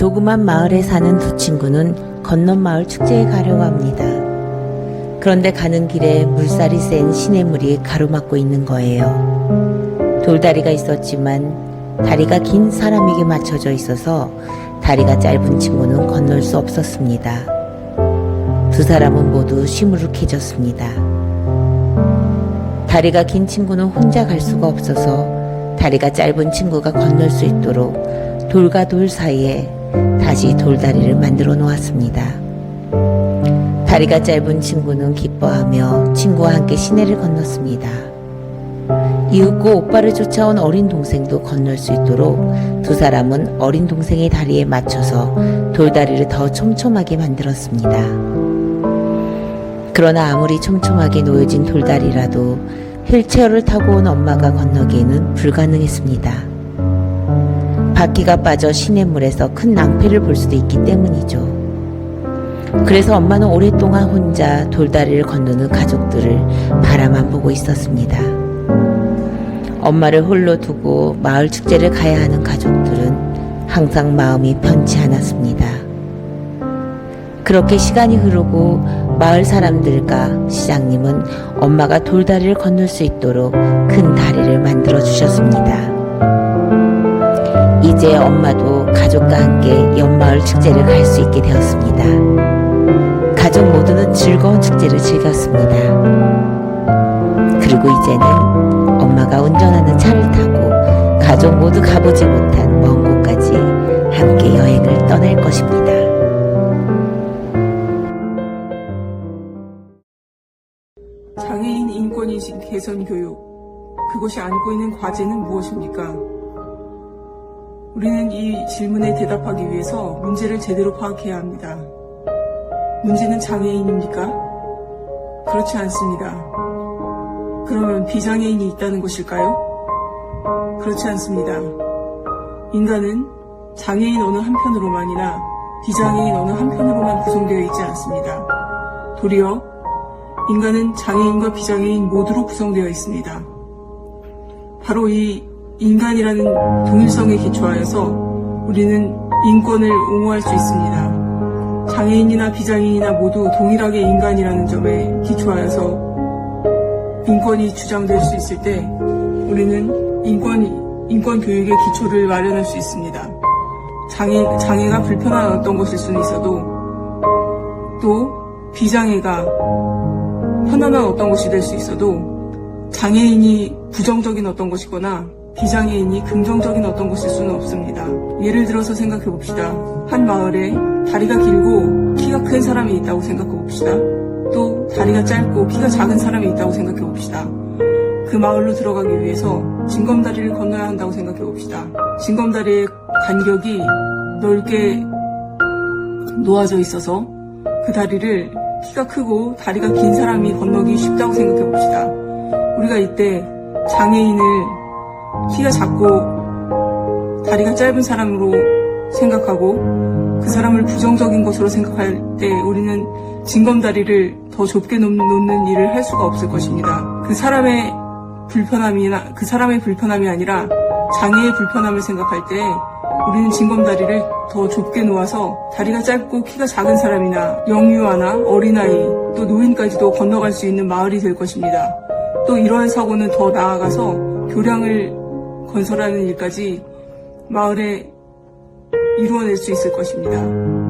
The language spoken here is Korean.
조그만 마을에 사는 두 친구는 건넌 마을 축제에 가려고 합니다. 그런데 가는 길에 물살이 센 시냇물이 가로막고 있는 거예요. 돌다리가 있었지만 다리가 긴 사람에게 맞춰져 있어서 다리가 짧은 친구는 건널 수 없었습니다. 두 사람은 모두 시무룩해졌습니다. 다리가 긴 친구는 혼자 갈 수가 없어서 다리가 짧은 친구가 건널 수 있도록 돌과 돌 사이에 다시 돌다리를 만들어 놓았습니다. 다리가 짧은 친구는 기뻐하며 친구와 함께 시내를 건넜습니다. 이윽고 오빠를 쫓아온 어린 동생도 건널 수 있도록 두 사람은 어린 동생의 다리에 맞춰서 돌다리를 더 촘촘하게 만들었습니다. 그러나 아무리 촘촘하게 놓여진 돌다리라도 휠체어를 타고 온 엄마가 건너기에는 불가능했습니다. 바퀴가 빠져 시냇물에서 큰 낭패를 볼 수도 있기 때문이죠. 그래서 엄마는 오랫동안 혼자 돌다리를 건너는 가족들을 바라만 보고 있었습니다. 엄마를 홀로 두고 마을 축제를 가야 하는 가족들은 항상 마음이 편치 않았습니다. 그렇게 시간이 흐르고 마을 사람들과 시장님은 엄마가 돌다리를 건널 수 있도록 큰 다리를 만들어 주셨습니다. 이제 엄마도 가족과 함께 연마을 축제를 갈 수 있게 되었습니다. 가족 모두는 즐거운 축제를 즐겼습니다. 그리고 이제는 엄마가 운전하는 차를 타고 가족 모두 가보지 못한 먼 곳까지 함께 여행을 떠날 것입니다. 장애인 인권인식 개선 교육. 그것이 안고 있는 과제는 무엇입니까? 우리는 이 질문에 대답하기 위해서 문제를 제대로 파악해야 합니다. 문제는 장애인입니까? 그렇지 않습니다. 그러면 비장애인이 있다는 것일까요? 그렇지 않습니다. 인간은 장애인 어느 한편으로만이나 비장애인 어느 한편으로만 구성되어 있지 않습니다. 도리어 인간은 장애인과 비장애인 모두로 구성되어 있습니다. 바로 이 인간이라는 동일성에 기초하여서 우리는 인권을 옹호할 수 있습니다. 장애인이나 비장애인이나 모두 동일하게 인간이라는 점에 기초하여서 인권이 주장될 수 있을 때 우리는 인권, 인권 교육의 기초를 마련할 수 있습니다. 장애, 장애가 불편한 어떤 것일 수는 있어도 또 비장애가 편안한 어떤 것이 될 수 있어도 장애인이 부정적인 어떤 것이거나 비장애인이 긍정적인 어떤 것일 수는 없습니다. 예를 들어서 생각해 봅시다. 한 마을에 다리가 길고 키가 큰 사람이 있다고 생각해 봅시다. 또 다리가 짧고 키가 작은 사람이 있다고 생각해 봅시다. 그 마을로 들어가기 위해서 징검다리를 건너야 한다고 생각해 봅시다. 징검다리의 간격이 넓게 놓아져 있어서 그 다리를 키가 크고 다리가 긴 사람이 건너기 쉽다고 생각해 봅시다. 우리가 이때 장애인을 키가 작고 다리가 짧은 사람으로 생각하고 그 사람을 부정적인 것으로 생각할 때 우리는 징검다리를 더 좁게 놓- 놓는 일을 할 수가 없을 것입니다. 그 사람의 불편함이나 그 사람의 불편함이 아니라 장애의 불편함을 생각할 때 우리는 징검다리를 더 좁게 놓아서 다리가 짧고 키가 작은 사람이나 영유아나 어린아이 또 노인까지도 건너갈 수 있는 마을이 될 것입니다. 또 이러한 사고는 더 나아가서 교량을 건설하는 일까지 마을에 이루어낼 수 있을 것입니다.